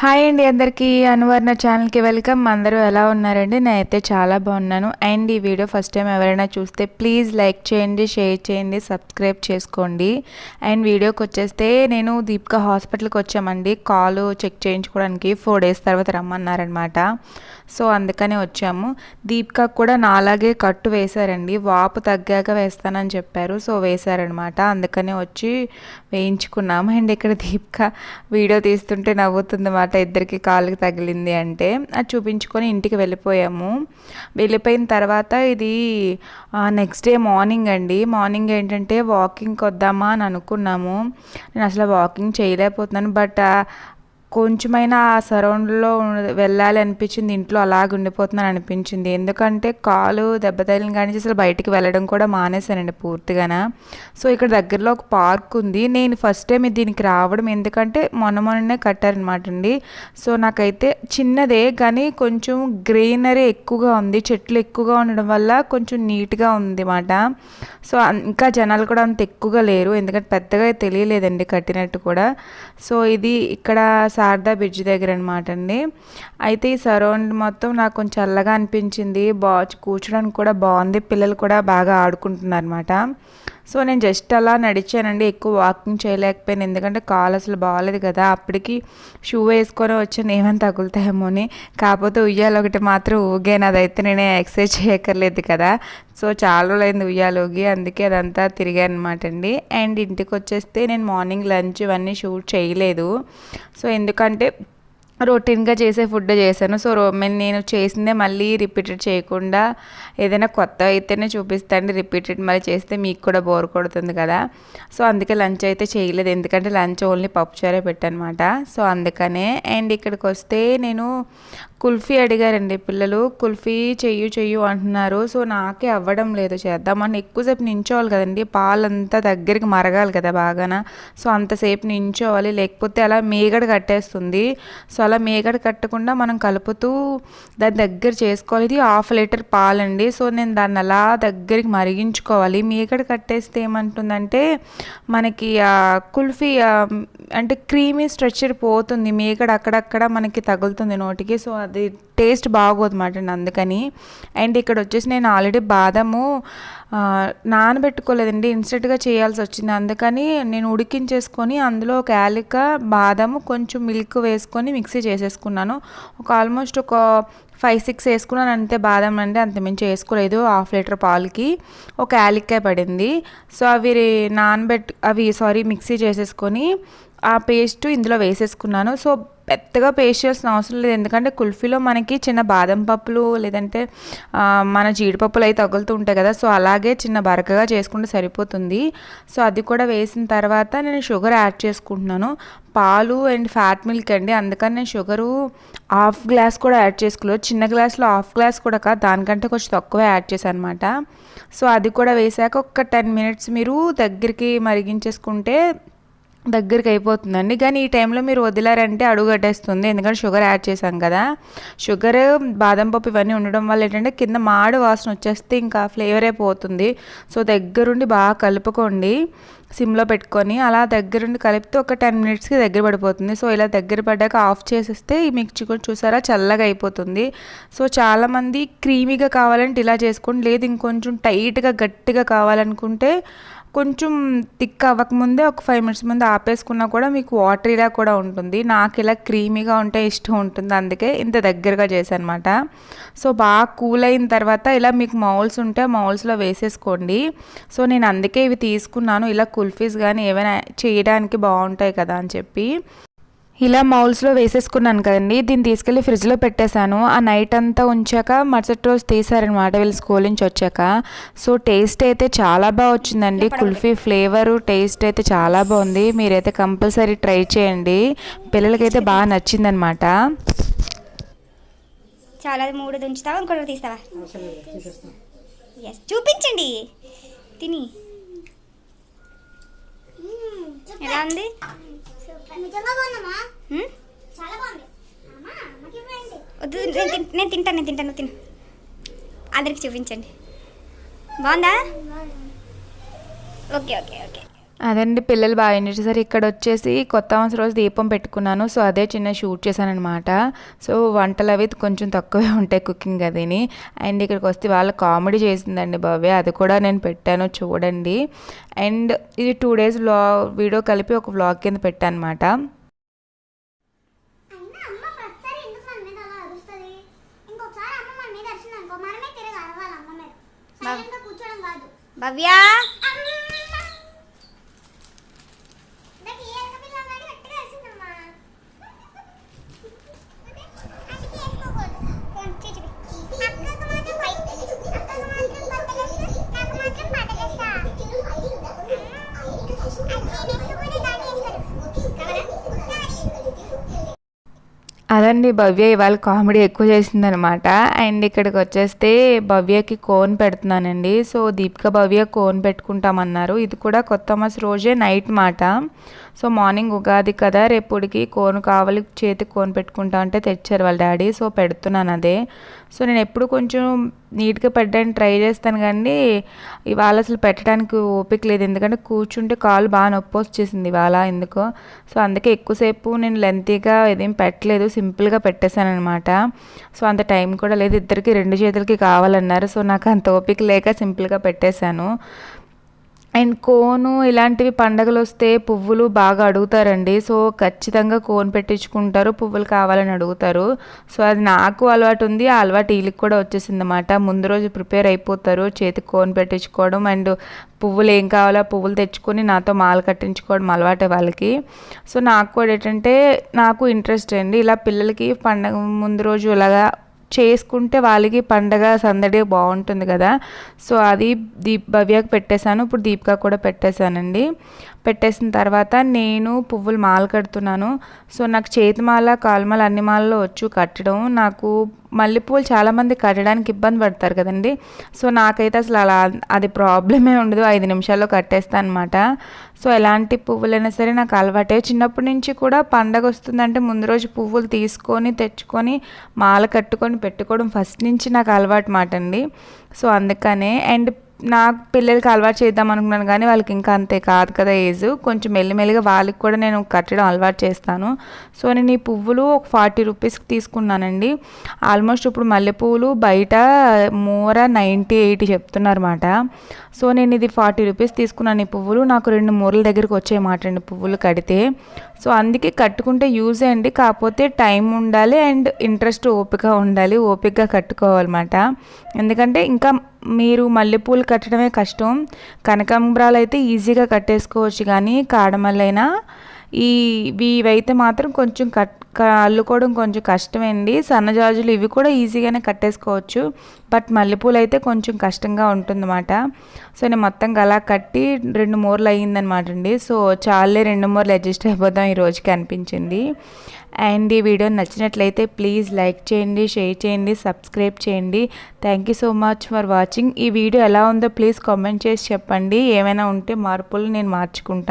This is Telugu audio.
హాయ్ అండి అందరికీ అనువర్ణ ఛానల్కి వెల్కమ్. అందరూ ఎలా ఉన్నారండి? నేనైతే చాలా బాగున్నాను. అండ్ ఈ వీడియో ఫస్ట్ టైం ఎవరైనా చూస్తే ప్లీజ్ లైక్ చేయండి షేర్ చేయండి సబ్స్క్రైబ్ చేసుకోండి. అండ్ వీడియోకి వచ్చేస్తే నేను దీపిక హాస్పిటల్కి వచ్చామండి. కాలు చెక్ చేయించుకోవడానికి ఫోర్ డేస్ తర్వాత రమ్మన్నారనమాట. సో అందుకని వచ్చాము. దీపిక కూడా నాలాగే కట్టు వేశారండి. వాపు తగ్గాక వేస్తానని చెప్పారు. సో వేశారనమాట. అందుకనే వచ్చి వేయించుకున్నాము. అండ్ ఇక్కడ దీపిక వీడియో తీస్తుంటే నవ్వుతుంది మాట ఇద్దరికి కాళ్ళకి తగిలింది అంటే అది చూపించుకొని ఇంటికి వెళ్ళిపోయాము. వెళ్ళిపోయిన తర్వాత ఇది నెక్స్ట్ డే మార్నింగ్ అండి. మార్నింగ్ ఏంటంటే వాకింగ్కి వద్దామా అని అనుకున్నాము. నేను అసలు వాకింగ్ చేయలేకపోతున్నాను. బట్ కొంచెమైనా ఆ సరౌండ్లో వెళ్ళాలి అనిపించింది ఇంట్లో అలాగ ఉండిపోతున్నాను అనిపించింది. ఎందుకంటే కాలు దెబ్బతగిలిన కానీ అసలు బయటికి వెళ్ళడం కూడా మానేశానండి పూర్తిగానా. సో ఇక్కడ దగ్గరలో ఒక పార్క్ ఉంది. నేను ఫస్ట్ టైం దీనికి రావడం ఎందుకంటే మొన్న మొన్ననే కట్టారనమాట అండి. సో నాకైతే చిన్నదే కానీ కొంచెం గ్రీనరీ ఎక్కువగా ఉంది. చెట్లు ఎక్కువగా ఉండడం వల్ల కొంచెం నీట్గా ఉంది మాట సో ఇంకా జనాలు కూడా అంత ఎక్కువగా లేరు. ఎందుకంటే పెద్దగా తెలియలేదండి కట్టినట్టు కూడా. సో ఇది ఇక్కడ శారదా బ్రిడ్జ్ దగ్గర అనమాట అండి అయితే ఈ సరౌండ్ మొత్తం నాకు కొంచెం చల్లగా అనిపించింది. బా కూర్చోడానికి కూడా బాగుంది. పిల్లలు కూడా బాగా ఆడుకుంటున్నారు అనమాట సో నేను జస్ట్ అలా నడిచానండి ఎక్కువ వాకింగ్ చేయలేకపోయాను. ఎందుకంటే కాలు అసలు బాగాలేదు కదా అప్పటికి షూ వేసుకొని వచ్చాను ఏమైనా తగులుతాయేమో అని కాకపోతే ఉయ్యాలు ఒకటి మాత్రం ఊగాను అదైతే నేను ఎక్సర్సైజ్ చేయక్కర్లేదు కదా. సో చాలా రోజులైంది ఉయ్యాలు ఊగి అందుకే అదంతా తిరిగాను అనమాట అండి. అండ్ ఇంటికి వచ్చేస్తే నేను మార్నింగ్ లంచ్ ఇవన్నీ షూట్ చేయలేదు. సో ఎందుకంటే రొటీన్గా చేసే ఫుడ్ చేశాను. సో రోమెన్ నేను చేసిందే మళ్ళీ రిపీటెడ్ చేయకుండా ఏదైనా కొత్త అయితేనే చూపిస్తాను రిపీటెడ్ మళ్ళీ చేస్తే మీకు కూడా బోర్ కొడుతుంది కదా. సో అందుకే లంచ్ అయితే చేయలేదు. ఎందుకంటే లంచ్ ఓన్లీ పప్పుచారే పెట్టనమాట. సో అందుకనే అండ్ ఇక్కడికి వస్తే నేను కుల్ఫీ అడిగారండి పిల్లలు. కుల్ఫీ చెయ్యు చెయ్యు అంటున్నారు. సో నాకే అవ్వడం లేదు. చేద్దామని ఎక్కువసేపు నించోవాలి కదండి. పాలంతా దగ్గరికి మరగాలి కదా బాగాన. సో అంతసేపు నించోవాలి. లేకపోతే అలా మేగడ కట్టేస్తుంది. సో అలా మేగడ కట్టకుండా మనం కలుపుతూ దాని దగ్గర చేసుకోవాలి. ఇది హాఫ్ లీటర్ పాలండి. సో నేను దాన్ని అలా దగ్గరికి మరిగించుకోవాలి. మేగడ కట్టేస్తే ఏమంటుందంటే మనకి కుల్ఫీ అంటే క్రీమీ స్ట్రక్చర్ పోతుంది. మేగడ అక్కడక్కడ మనకి తగులుతుంది నోటికి. సో అది టేస్ట్ బాగోదు అన్నమాట అందుకని. అండ్ ఇక్కడ వచ్చేసి నేను ఆల్రెడీ బాదము నానబెట్టుకోలేదండి ఇన్స్టెంట్గా చేయాల్సి వచ్చింది. అందుకని నేను ఉడికించేసుకొని అందులో ఒక యాలిక బాదము కొంచెం మిల్క్ వేసుకొని మిక్సీ చేసేసుకున్నాను. ఒక ఆల్మోస్ట్ ఒక ఫైవ్ సిక్స్ వేసుకున్నాను. అంతే బాదం అంటే అంత మించి వేసుకోలేదు హాఫ్ లీటర్ పాలకి. ఒక యాలిక్కాయ పడింది. సో అవి నానబెట్ అవి సారీ మిక్సీ చేసేసుకొని ఆ పేస్ట్ ఇందులో వేసేసుకున్నాను. సో పెద్దగా పేస్ట్ అవసరం లేదు. ఎందుకంటే కుల్ఫీలో మనకి చిన్న బాదం పప్పులు లేదంటే మన జీడిపప్పులు అయితే తగులుతూ ఉంటాయి కదా. సో అలాగే చిన్న బరకగా చేసుకుంటే సరిపోతుంది. సో అది కూడా వేసిన తర్వాత నేను షుగర్ యాడ్ చేసుకుంటున్నాను. పాలు అండ్ ఫ్యాట్ మిల్క్ అండి. అందుకని నేను షుగరు హాఫ్ గ్లాస్ కూడా యాడ్ చేసుకోలేదు. చిన్న గ్లాస్లో హాఫ్ గ్లాస్ కూడా కాదు. దానికంటే కొంచెం తక్కువ యాడ్ చేశాను అనమాట సో అది కూడా వేసాక ఒక టెన్ మినిట్స్ మీరు దగ్గరికి మరిగించేసుకుంటే దగ్గరికి అయిపోతుందండి కానీ ఈ టైంలో మీరు వదిలారంటే అడుగట్టేస్తుంది. ఎందుకంటే షుగర్ యాడ్ చేశాం కదా. షుగర్ బాదం పప్పు ఇవన్నీ ఉండడం వల్ల ఏంటంటే కింద మాడు వాసన వచ్చేస్తే ఇంకా ఫ్లేవరే పోతుంది. సో దగ్గరుండి బాగా కలుపుకోండి. సిమ్లో పెట్టుకొని అలా దగ్గరుండి కలిపితే ఒక టెన్ మినిట్స్కి దగ్గర పడిపోతుంది. సో ఇలా దగ్గర పడ్డాక ఆఫ్ చేసేస్తే ఈ మిక్సీ కూడా చూసారా చల్లగా అయిపోతుంది. సో చాలామంది క్రీమీగా కావాలంటే ఇలా చేసుకోండి. లేదు ఇంకొంచెం టైట్గా గట్టిగా కావాలనుకుంటే కొంచెం థిక్ అవ్వకముందే ఒక ఫైవ్ మినిట్స్ ముందు ఆపేసుకున్నా కూడా మీకు వాటరీలా కూడా ఉంటుంది. నాకు ఇలా క్రీమీగా ఉంటే ఇష్టం ఉంటుంది. అందుకే ఇంత దగ్గరగా చేశాను అనమాట సో బాగా కూల్ అయిన తర్వాత ఇలా మీకు మౌల్స్ ఉంటే మౌల్స్లో వేసేసుకోండి. సో నేను అందుకే ఇవి తీసుకున్నాను. ఇలా కుల్ఫీస్ కానీ ఏమైనా చేయడానికి బాగుంటాయి కదా అని చెప్పి. ఇలా మౌల్స్లో వేసేసుకున్నాను కదండి. దీన్ని తీసుకెళ్ళి ఫ్రిడ్జ్లో పెట్టేశాను. ఆ నైట్ అంతా ఉంచాక మరుసటి రోజు తీసారనమాట వీళ్ళు స్కూల్ నుంచి వచ్చాక. సో టేస్ట్ అయితే చాలా బాగా వచ్చిందండి. కుల్ఫీ ఫ్లేవరు టేస్ట్ అయితే చాలా బాగుంది. మీరైతే కంపల్సరీ ట్రై చేయండి. పిల్లలకైతే బాగా నచ్చిందనమాట చాలా మూడు దుంచుతావా? ఇంకోటి తీస్తావా? చూపించండి. తిని. ఎలా ఉంది? నేను తింటాను నేను తింటాను తిను. అందరికి చూపించండి. బాగుందా. Okay okay okay. అదండి పిల్లలు బాగా ఎంజాయ్ చేశారు. ఇక్కడ వచ్చేసి కొత్త సంవత్సరం రోజు దీపం పెట్టుకున్నాను. సో అదే చిన్న షూట్ చేశాను అనమాట సో వంటలు అవి కొంచెం తక్కువే ఉంటాయి కుకింగ్ అదిని. అండ్ ఇక్కడికి వస్తే వాళ్ళ కామెడీ చేసిందండి భవ్య. అది కూడా నేను పెట్టాను చూడండి. అండ్ ఇది టూ డేస్ వ్లా వీడియో కలిపి ఒక వ్లాగ్ కింద పెట్టాను అనమాట అయినా అమ్మ ప్రతిసారి ఎందుకు మన మీద అలా అరుస్తుంది ఇంకొకసారి అమ్మ మన మీద అరిచింది అనుకో మనమే తిరిగి అరవాలి అమ్మ మీద సైలెంట్గా కూర్చోడం కాదు భవ్య నాకు ఏ అక్క పిల్ల కానీ గట్టిగా అరిచిందమ్మా అందుకే వేసుకోకూడదు ఫోన్ చేయి చూపి. అక్కకు మాత్రం బయట అక్కకు మాత్రం బట్టలేస్తా నాకు మాత్రం బట్టలేస్తా అది నేను వేసుకునే దాన్ని వేస్తారు కావాలా అదండి భవ్య ఇవాళ కామెడీ ఎక్కువ చేసిందనమాట అండ్ ఇక్కడికి వచ్చేస్తే భవ్యకి కోన్ పెడుతున్నానండి. సో దీపిక భవ్య కోన్ పెట్టుకుంటామన్నారు. ఇది కూడా కొత్త మాస్ రోజే నైట్ మాట. సో మార్నింగ్ ఉగాది కదా రేపుడికి కోన్ కావాలి చేతికి కోన్ పెట్టుకుంటా అంటే తెచ్చారు వాళ్ళ డాడీ. సో పెడుతున్నాను అదే. సో నేను ఎప్పుడు కొంచెం నీట్గా పెట్టడానికి ట్రై చేస్తాను కానీ ఇవాళ అసలు పెట్టడానికి ఓపిక లేదు. ఎందుకంటే కూర్చుంటే కాలు బాగా నొప్పి వచ్చేసింది ఇవాళ ఎందుకో. సో అందుకే ఎక్కువసేపు నేను లెంతీగా ఏదేం పెట్టలేదు. సింపుల్గా పెట్టేశాను అనమాట సో అంత టైం కూడా లేదు. ఇద్దరికి రెండు చేతులకి కావాలన్నారు. సో నాకు అంత ఓపిక లేక సింపుల్గా పెట్టేశాను. అండ్ కోను ఇలాంటివి పండగలు వస్తే పువ్వులు బాగా అడుగుతారండి. సో ఖచ్చితంగా కోన్ పెట్టించుకుంటారు. పువ్వులు కావాలని అడుగుతారు. సో అది నాకు అలవాటు ఉంది. ఆ అలవాటు వీళ్ళకి కూడా వచ్చేసింది అనమాట ముందు రోజు ప్రిపేర్ అయిపోతారు. చేతికి కోన్ పెట్టించుకోవడం అండ్ పువ్వులు ఏం కావాలో ఆ పువ్వులు తెచ్చుకొని నాతో మాల కట్టించుకోవడం అలవాటే వాళ్ళకి. సో నాకు కూడా ఏంటంటే నాకు ఇంట్రెస్ట్ అండి. ఇలా పిల్లలకి పండగ ముందు రోజు ఇలాగా చేసుకుంటే వాళ్ళకి పండగ సందడి బాగుంటుంది కదా. సో అది దీప్ భవ్యకు పెట్టేశాను. ఇప్పుడు దీపిక కూడా పెట్టేశానండి. పెట్టేసిన తర్వాత నేను పువ్వులు మాల కడుతున్నాను. సో నాకు చేతి మాల కాలుమాల అన్ని మాలలో వచ్చు కట్టడం. నాకు మల్లెపూలు చాలామంది కట్టడానికి ఇబ్బంది పడతారు కదండి. సో నాకైతే అసలు అలా అది ప్రాబ్లమే ఉండదు. ఐదు నిమిషాల్లో కట్టేస్తాను అనమాట సో ఎలాంటి పువ్వులైనా సరే నాకు అలవాటే. చిన్నప్పటి నుంచి కూడా పండగ వస్తుందంటే ముందు రోజు పువ్వులు తీసుకొని తెచ్చుకొని మాల కట్టుకొని పెట్టుకోవడం ఫస్ట్ నుంచి నాకు అలవాటు మాట అండి సో అందుకనే. అండ్ నాకు పిల్లలకి అలవాటు చేద్దాం అనుకున్నాను కానీ వాళ్ళకి ఇంకా అంతే కాదు కదా ఏజ్. కొంచెం మెల్లిమెల్లిగా వాళ్ళకి కూడా నేను కట్టడం అలవాటు చేస్తాను. సో నేను ఈ పువ్వులు ఒక ఫార్టీ రూపీస్కి తీసుకున్నానండి. ఆల్మోస్ట్ ఇప్పుడు మల్లెపూలు బయట మూర నైంటీ ఎయిటీ చెప్తున్నారన్నమాట. సో నేను ఇది ఫార్టీ రూపీస్ తీసుకున్నాను ఈ పువ్వులు. నాకు రెండు మూరల దగ్గరికి వచ్చాయన్నమాట అండి పువ్వులు కడితే. సో అందుకే కట్టుకుంటే యూజ్ అండి. కాకపోతే టైం ఉండాలి అండ్ ఇంట్రెస్ట్ ఓపిక ఉండాలి. ఓపికగా కట్టుకోవాలన్నమాట. ఎందుకంటే ఇంకా మీరు మల్లెపూలు కట్టడమే కష్టం. కనకాంబరాలు అయితే ఈజీగా కట్టేసుకోవచ్చు కానీ కాడమల్లైనా. ఈ ఇవైతే మాత్రం కొంచెం కట్ అల్లుకోవడం కొంచెం కష్టమండి. సన్నజాజులు ఇవి కూడా ఈజీగానే కట్టేసుకోవచ్చు. బట్ మల్లెపూలు అయితే కొంచెం కష్టంగా ఉంటుందన్నమాట. సో నేను మొత్తంగా అలా కట్టి రెండు మూరలు అయ్యిందనమాట అండి సో చాలే రెండు మూరలు అడ్జస్ట్ అయిపోదాం ఈ రోజుకి అనిపించింది. అండ్ ఈ వీడియో నచ్చినట్లయితే ప్లీజ్ లైక్ చేయండి షేర్ చేయండి సబ్స్క్రైబ్ చేయండి. Thank you so much for watching. ఈ వీడియో ఎలా ఉందో ప్లీజ్ కామెంట్ చేసి చెప్పండి. ఏమైనా ఉంటే మార్పులు నేను మార్చుకుంటాను